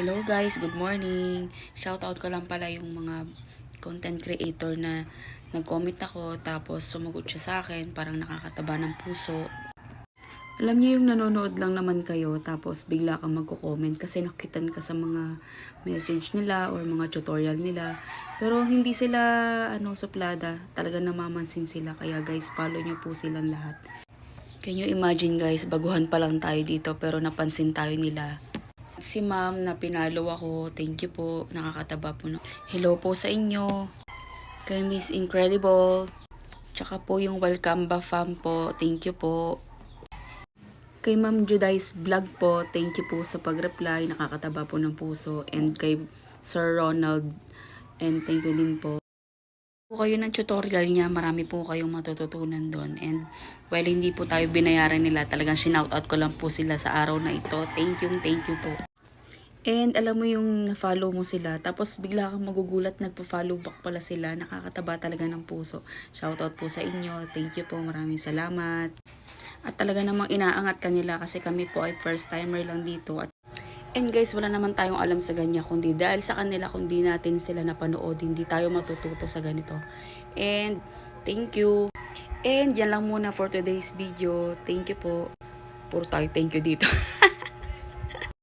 Hello guys, good morning. Shoutout ko lang pala yung mga content creator na nag-comment ako tapos sumagot siya sa akin, parang nakakataba ng puso. Alam niyo yung nanonood lang naman kayo tapos bigla kang magko-comment kasi nakitan ka sa mga message nila or mga tutorial nila. Pero hindi sila ano suplada, talaga namamansin sila kaya guys follow niyo po silang lahat. Can you imagine guys, baguhan pa lang tayo dito pero napansin tayo nila. Si ma'am na pinalo ako, thank you po, nakakataba po. No? Hello po sa inyo. Kay Miss Incredible. Tsaka po yung welcome ba fam po, thank you po. Kay Ma'am Judice Vlog po, thank you po sa pag-reply, nakakataba po ng puso. And kay Sir Ronald, and thank you din po. Po kayo ng tutorial niya, marami po kayong matututunan doon. And while hindi po tayo binayaran nila, talagang sinoutout ko lang po sila sa araw na ito. Thank you, thank you po. And alam mo yung na-follow mo sila, tapos bigla kang magugulat, nagpa-follow back pala sila, nakakataba talaga ng puso. Shoutout po sa inyo, thank you po, maraming salamat. At talaga namang inaangat kanila kasi kami po ay first timer lang dito. At And guys, wala naman tayong alam sa ganyan, kundi dahil sa kanila, kundi natin sila napanood, hindi tayo matututo sa ganito. And thank you. And yan lang muna for today's video. Thank you po. Puro tayo thank you dito.